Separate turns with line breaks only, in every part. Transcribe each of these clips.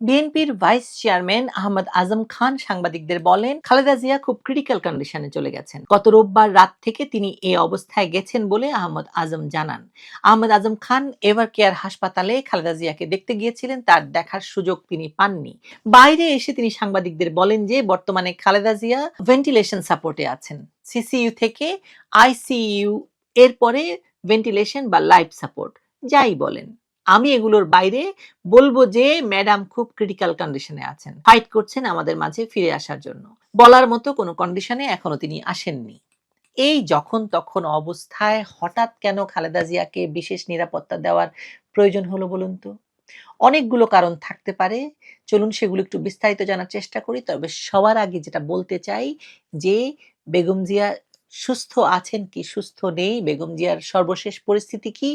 বিএনপির vice chairman Ahmad Azam Khan সাংবাদিকদের বলেন, খালেদা জিয়া খুব ক্রিটিক্যাল কন্ডিশনে চলে গেছেন। গত রোববার রাত থেকে তিনি এ অবস্থায় গেছেন বলে আহমদ আজম জানান। আহমদ আজম খান এভার কেয়ার হাসপাতালে খালেদা জিয়াকে দেখতে গিয়েছিলেন, তার দেখার সুযোগ তিনি পাননি। বাইরে এসে তিনি সাংবাদিকদের বলেন যে, বর্তমানে খালেদা জিয়া ভেন্টিলেশন সাপোর্টে আছেন। সিসিইউ থেকে আইসিইউ এরপরে ভেন্টিলেশন বা লাইফ সাপোর্ট যাই বলেন। আমি এগুলোর বাইরে বলব যে ম্যাডাম খুব ক্রিটিক্যাল কন্ডিশনে আছেন। ফাইট করছেন আমাদের মাঝে ফিরে আসার জন্য। বলার মতো কোনো কন্ডিশনে এখনও তিনি আসেননি। এই যখন তখন অবস্থায় হঠাৎ কেন খালেদা জিয়াকে বিশেষ নিরাপত্তা দেওয়ার প্রয়োজন হলো বলুন তো? অনেকগুলো কারণ থাকতে পারে। চলুন সেগুলো একটু বিস্তারিত জানার চেষ্টা করি। তবে সবার আগে যেটা বলতে চাই যে বেগম জিয়া সুস্থ আছেন কি, সুস্থ নেই? বেগম জিয়ার সর্বশেষ পরিস্থিতি কি?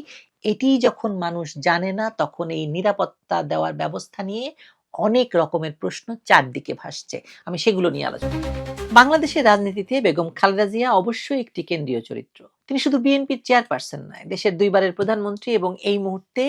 এটি যখন মানুষ জানে না, তখন এই নিরাপত্তা দেওয়ার ব্যবস্থা নিয়ে অনেক রকমের প্রশ্ন চারদিকে ভাসছে। আমি সেগুলো নিয়ে আলোচনা। বাংলাদেশের রাজনীতিতে বেগম খালেদা জিয়া অবশ্যই একটি কেন্দ্রীয় চরিত্র। তিনি শুধু বিএনপির চেয়ারপারসন নয়, দেশের দুইবারের প্রধানমন্ত্রী এবং এই মুহূর্তে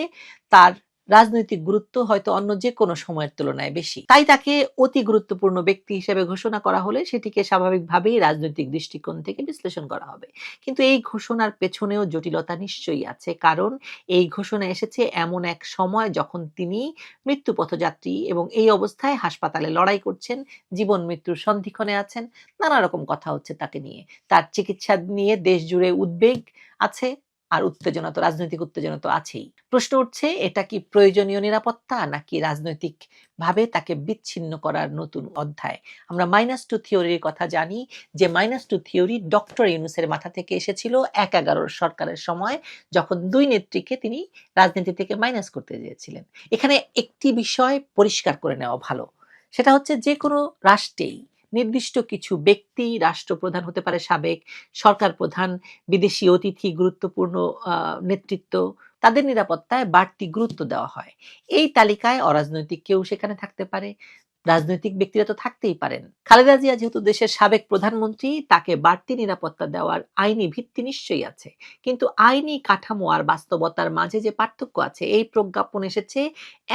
তার রাজনৈতিক গুরুত্ব হয়তো অন্য যে কোনো সময়ের তুলনায় বেশি। তাই তাকে অতি গুরুত্বপূর্ণ ব্যক্তি হিসেবে ঘোষণা করা হলে সেটিকে স্বাভাবিকভাবেই রাজনৈতিক দৃষ্টিকোণ থেকে বিশ্লেষণ করা হবে। কিন্তু এই ঘোষণার পেছনেও জটিলতা নিশ্চয়ই আছে, কারণ এই ঘোষণা এসেছে এমন এক সময় যখন তিনি মৃত্যু পথযাত্রী এবং এই অবস্থায় হাসপাতালে লড়াই করছেন, জীবন মৃত্যুর সন্ধিক্ষণে আছেন, নানা রকম কথা হচ্ছে তাকে নিয়ে। তার চিকিৎসা নিয়ে দেশ জুড়ে উদ্বেগ আছে আর উত্তেজনা তো, রাজনৈতিক উত্তেজনা তো আছেই। প্রশ্ন উঠছে, এটা কি প্রয়োজনীয় নিরাপত্তা নাকি রাজনৈতিক ভাবে তাকে বিচ্ছিন্ন করার নতুন অধ্যায়? আমরা মাইনাস টু থিওরির কথা জানি যে মাইনাস টু থিওরি ডক্টর ইউনুসের মাথা থেকে এসেছিল এক এগারোর সরকারের সময়, যখন দুই নেত্রীকে তিনি রাজনীতি থেকে মাইনাস করতে চেয়েছিলেন। এখানে একটি বিষয় পরিষ্কার করে নেওয়া ভালো। সেটা হচ্ছে যে কোনো রাষ্ট্রেই নির্দিষ্ট কিছু ব্যক্তি, রাষ্ট্রপ্রধান হতে পারে সাবেক সরকার প্রধান বিদেশি অতিথি, গুরুত্বপূর্ণ নেতৃত্ব, তাদের নিরাপত্তায় বাড়তি গুরুত্ব দেওয়া হয়। এই তালিকায় অরাজনৈতিক কেউ সেখানে থাকতে পারে। রাজনৈতিক ব্যক্তিরা তো থাকতেই পারেন। খালেদা জিয়া যেহেতু দেশের সাবেক প্রধানমন্ত্রী, তাকে বাড়তি নিরাপত্তা দেওয়ার আইনি ভিত্তি নিশ্চয়ই আছে। কিন্তু আইনি কাঠামো আর বাস্তবতার মাঝে যে পার্থক্য আছে, এই প্রজ্ঞাপন এসেছে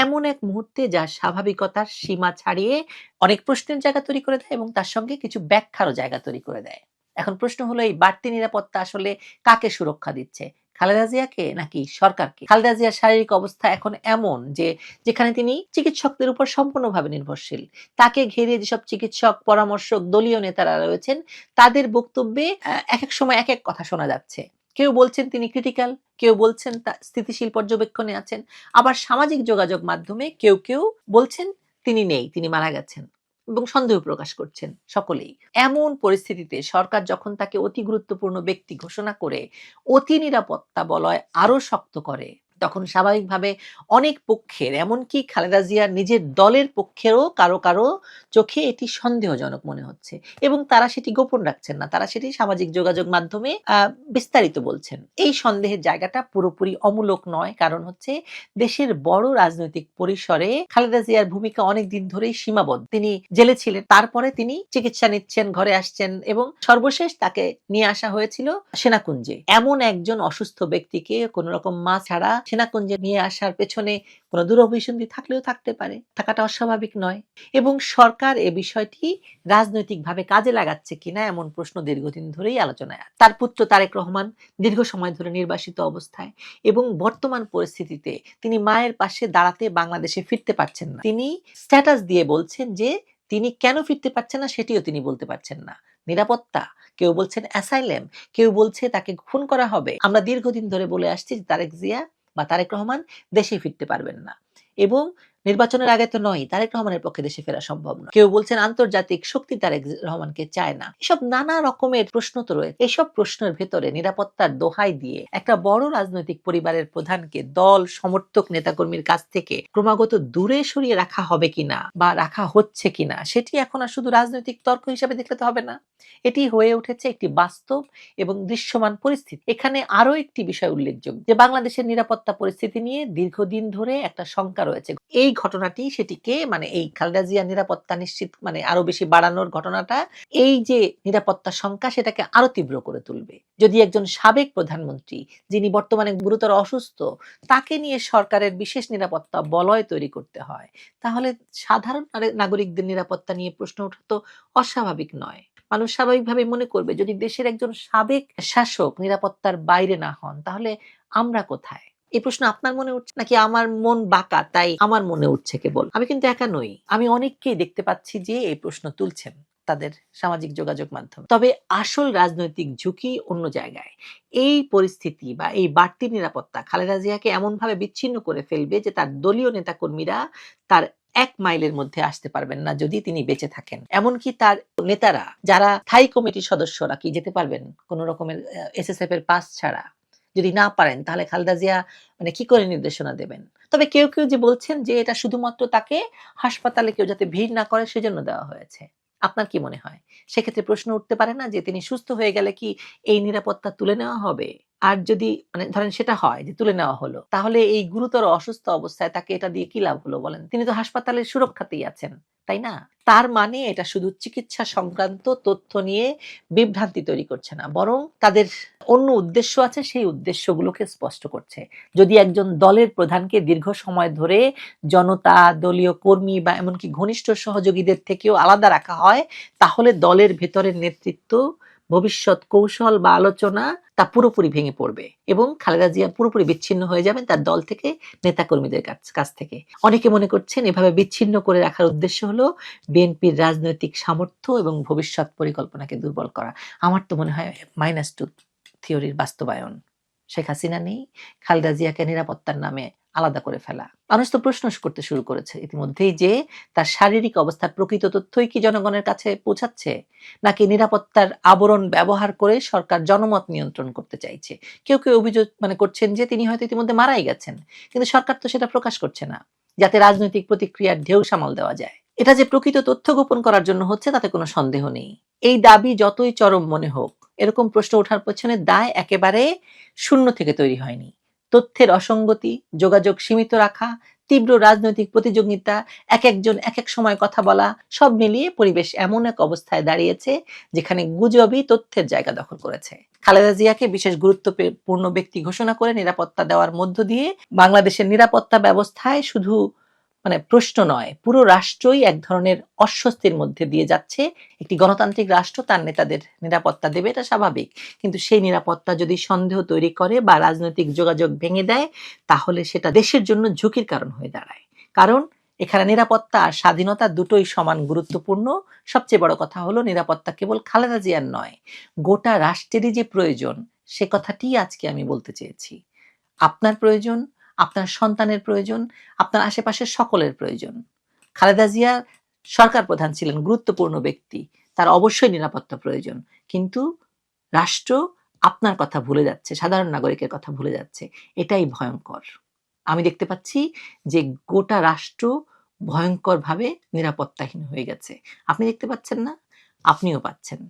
এমন এক মুহূর্তে যা স্বাভাবিকতার সীমা ছাড়িয়ে অনেক প্রশ্নের জায়গা তৈরি করে দেয় এবং তার সঙ্গে কিছু ব্যাখ্যারও জায়গা তৈরি করে দেয়। এখন প্রশ্ন হলো, এই বাড়তি নিরাপত্তা আসলে কাকে সুরক্ষা দিচ্ছে? খালেদা জিয়াকে নাকি সরকারকে? খালেদা জিয়ার শারীরিক অবস্থা এখন এমন যে, যেখানে তিনি চিকিৎসকদের উপর সম্পূর্ণভাবে নির্ভরশীল। তাকে ঘিরে যেসব চিকিৎসক পরামর্শক দলীয় নেতারা রয়েছেন, তাদের বক্তব্যে এক এক সময় এক এক কথা শোনা যাচ্ছে। কেউ বলছেন তিনি ক্রিটিক্যাল কেউ বলছেন তা স্থিতিশীল পর্যবেক্ষণে আছেন। আবার সামাজিক যোগাযোগ মাধ্যমে কেউ কেউ বলছেন তিনি নেই, তিনি মারা গেছেন। এবং সন্দেহ প্রকাশ করছেন সকলেই। এমন পরিস্থিতিতে সরকার যখন তাকে অতি গুরুত্বপূর্ণ ব্যক্তি ঘোষণা করে, অতি নিরাপত্তা বলয় আরও শক্ত করে। তখন স্বাভাবিকভাবে অনেক পক্ষের, এমনকি খালেদা জিয়ার নিজের দলের পক্ষেরও কারও কারও চোখে এটি সন্দেহজনক মনে হচ্ছে। এবং তারা সেটি গোপন রাখছেন না, তারা সেটি সামাজিক যোগাযোগ মাধ্যমে বিস্তারিত বলছেন। এই সন্দেহের জায়গাটা পুরোপুরি অমূলক নয়, কারণ হচ্ছে দেশের বড় রাজনৈতিক পরিসরে খালেদা জিয়ার ভূমিকা অনেক দিন ধরেই সীমাবদ্ধ। তিনি জেলে ছিলেন, তারপরে তিনি চিকিৎসা নিচ্ছেন, ঘরে আসছেন এবং সর্বশেষ তাকে নিয়ে আসা হয়েছিল সেনাকুঞ্জে। এমন একজন অসুস্থ ব্যক্তিকে কোন রকম মা ছাড়া সেনাকুঞ্জে নিয়ে আসার পেছনে কোনো দুরভিসন্ধি থাকলেও থাকতে পারে, থাকাটা অস্বাভাবিক নয়। এবং সরকার এ বিষয়টি রাজনৈতিকভাবে কাজে লাগাচ্ছে কিনা এমন প্রশ্ন দীর্ঘদিন ধরেই আলোচনায়। তার পুত্র তারেক রহমান দীর্ঘ সময় ধরে নির্বাসিত অবস্থায় এবং বর্তমান পরিস্থিতিতে তিনি মায়ের পাশে দাঁড়াতে বাংলাদেশে ফিরতে পারছেন না। তিনি স্ট্যাটাস দিয়ে বলছেন যে তিনি কেন ফিরতে পারছেন না সেটিও তিনি বলতে পারছেন না। নিরাপত্তা, কেউ বলছেন অ্যাসাইলেম, কেউ বলছে তাকে খুন করা হবে। আমরা দীর্ঘদিন ধরে বলে আসছি তারেক জিয়া বা তারেক রহমান দেশে ফিরতে পারবেন না। এবং নির্বাচনের আগে তো নয়, তারেক রহমানের পক্ষে দেশে ফেরা সম্ভব না। কেউ বলছেন আন্তর্জাতিক শক্তি তারেক রহমানকে চায় না। এসব নানা রকমের প্রশ্ন তো রয়েছে। এসব প্রশ্নের ভেতরে নিরাপত্তার দোহাই দিয়ে একটা বড় রাজনৈতিক পরিবারের প্রধানকে দল, সমর্থক, নেতাকর্মীর কাছ থেকে ক্রমাগত দূরে সরিয়ে রাখা হবে কিনা বা রাখা হচ্ছে কিনা, সেটি এখন আর শুধু রাজনৈতিক তর্ক হিসাবে দেখলে তো হবে না। এটি হয়ে উঠেছে একটি বাস্তব এবং দৃশ্যমান পরিস্থিতি। এখানে আরও একটি বিষয় উল্লেখযোগ্য, যে বাংলাদেশের নিরাপত্তা পরিস্থিতি নিয়ে দীর্ঘদিন ধরে একটা শঙ্কা রয়েছে। এই ঘটনাটি সেটিকে মানে এই খালেদা জিয়ার নিরাপত্তা নিশ্চিত মানে আরও বেশি বাড়ানোর ঘটনাটা, এই যে নিরাপত্তা সংখ্যা সেটাকে আরও তীব্র করে তুলবে। যদি একজন সাবেক প্রধানমন্ত্রী যিনি বর্তমানে গুরুতর অসুস্থ, তাকে নিয়ে সরকারের বিশেষ নিরাপত্তা বলয় তৈরি করতে হয়, তাহলে সাধারণ নাগরিকদের নিরাপত্তা নিয়ে প্রশ্ন ওঠা তো অস্বাভাবিক নয়। মানুষ স্বাভাবিকভাবে মনে করবে, যদি দেশের একজন সাবেক শাসক নিরাপত্তার বাইরে না হন, তাহলে আমরা কোথায়? এই প্রশ্ন আপনার মনে উঠছে নাকি আমার মন বাঁকা? তাই আমার মনে উঠছে কেবল। আমি কিন্তু একা নই। আমি অনেককেই দেখতে পাচ্ছি যে এই প্রশ্ন তুলছেন তাদের সামাজিক যোগাযোগ মাধ্যমে। তবে আসল রাজনৈতিক ঝুঁকি অন্য জায়গায়। এই পরিস্থিতি বা এই বাড়তি নিরাপত্তা খালেদা জিয়াকে এমনভাবে বিচ্ছিন্ন করে ফেলবে যে তার দলীয় নেতাকর্মীরা তার এক মাইলের মধ্যে আসতে পারবেন না যদি তিনি বেঁচে থাকেন। এমনকি তার নেতারা, যারা স্থায়ী কমিটির সদস্যরা কি যেতে পারবেন? কোন রকমের এসএসএফ এর পাস ছাড়া। যদি না পারেন, তাহলে খালেদা জিয়া মানে কি করে নির্দেশনা দেবেন? তবে কেউ কেউ যে বলছেন যে এটা শুধুমাত্র তাকে হাসপাতালে কেউ যাতে ভিড় না করে সেজন্য দেওয়া হয়েছে। আপনার কি মনে হয়? সেক্ষেত্রে প্রশ্ন উঠতে পারে না যে তিনি সুস্থ হয়ে গেলে কি এই নিরাপত্তা তুলে নেওয়া হবে? আর যদি মানে ধরেন সেটা হয় যে তুলে নেওয়া হলো, তাহলে এই গুরুতর অসুস্থ অবস্থায় তাকে এটা দিয়ে কি লাভ হলো বলেন? তিনি তো হাসপাতালের সুরক্ষাতেই আছেন। তাই না? তার মানে এটা শুধু চিকিৎসা সংক্রান্ত তথ্য নিয়ে বিভ্রান্তি তৈরি করছে না, বরং তাদের অন্য উদ্দেশ্য আছে, সেই উদ্দেশ্যগুলোকে স্পষ্ট করছে। যদি একজন দলের প্রধানকে দীর্ঘ সময় ধরে জনতা, দলীয় কর্মী বা এমনকি ঘনিষ্ঠ সহযোগীদের থেকেও আলাদা রাখা হয়, তাহলে দলের ভেতরের নেতৃত্ব, ভবিষ্যৎ কৌশল বা আলোচনা তা পুরোপুরি ভেঙে পড়বে এবং খালেদা জিয়া পুরোপুরি বিচ্ছিন্ন হয়ে যাবেন তার দল থেকে, নেতাকর্মীদের কাছ- কাছ থেকে। অনেকে মনে করছেন এভাবে বিচ্ছিন্ন করে রাখার উদ্দেশ্য হলো বিএনপির রাজনৈতিক সামর্থ্য এবং ভবিষ্যৎ পরিকল্পনাকে দুর্বল করা। আমার তো মনে হয় মাইনাস টু থিওরির বাস্তবায়ন। শেখ হাসিনা নেই, খালেদা জিয়াকে নিরাপত্তার নামে আলাদা করে ফেলা। মানুষ তো প্রশ্ন করতে শুরু করেছে ইতিমধ্যেই যে, তার শারীরিক অবস্থার প্রকৃত তথ্যই কি জনগণের কাছে পৌঁছাচ্ছে? নাকি নিরাপত্তার আবরণ ব্যবহার করে সরকার জনমত নিয়ন্ত্রণ করতে চাইছে? কেউ কেউ অভিযোগ মানে করছেন যে, তিনি হয়তো ইতিমধ্যে মারাই গেছেন। কিন্তু সরকার তো সেটা প্রকাশ করছে না, যাতে রাজনৈতিক প্রতিক্রিয়ার ঢেউ সামাল দেওয়া যায়। এটা যে প্রকৃত তথ্য গোপন করার জন্য হচ্ছে, তাতে কোনো সন্দেহ নেই। এই দাবি যতই চরম মনে হোক, এরকম প্রশ্ন ওঠার পেছনে দায় একেবারে শূন্য থেকে তৈরি হয়নি। তথ্যের অসঙ্গতি, যোগাযোগ সীমিত রাখা, তীব্র রাজনৈতিক প্রতিযোগিতা, এক একজন এক এক সময় কথা বলা, সব মিলিয়ে পরিবেশ এমন এক অবস্থায় দাঁড়িয়েছে যেখানে গুজবই তথ্যের জায়গা দখল করেছে। খালেদা জিয়াকে বিশেষ গুরুত্বপূর্ণ ব্যক্তি ঘোষণা করে নিরাপত্তা দেওয়ার মধ্য দিয়ে বাংলাদেশের নিরাপত্তা ব্যবস্থায় শুধু মানে প্রশ্ন নয়, পুরো রাষ্ট্রই এক ধরনের অস্বস্তির মধ্যে দিয়ে যাচ্ছে। একটি গণতান্ত্রিক রাষ্ট্র তার নেতাদের নিরাপত্তা দেবে, এটা স্বাভাবিক। কিন্তু সেই নিরাপত্তা যদি সন্দেহ তৈরি করে বা রাজনৈতিক যোগাযোগ ভেঙে দেয়, তাহলে সেটা দেশের জন্য ঝুঁকির কারণ হয়ে দাঁড়ায়। কারণ এখানে নিরাপত্তা আর স্বাধীনতা দুটোই সমান গুরুত্বপূর্ণ। সবচেয়ে বড় কথা হলো নিরাপত্তা কেবল খালেদা জিয়ার নয়, গোটা রাষ্ট্রেরই যে প্রয়োজন, সে কথাটি আজকে আমি বলতে চেয়েছি। আপনার প্রয়োজন আপনার সন্তানের প্রয়োজন, আপনার আশেপাশের সকলের প্রয়োজন। খালেদা জিয়া সরকার প্রধান ছিলেন, গুরুত্বপূর্ণ ব্যক্তি, তার অবশ্যই নিরাপত্তা প্রয়োজন। কিন্তু রাষ্ট্র আপনার কথা ভুলে যাচ্ছে, সাধারণ নাগরিকের কথা ভুলে যাচ্ছে, এটাই ভয়ঙ্কর। আমি দেখতে পাচ্ছি যে গোটা রাষ্ট্র ভয়ঙ্করভাবে নিরাপত্তাহীন হয়ে গেছে। আপনি দেখতে পাচ্ছেন না? আপনিও পাচ্ছেন।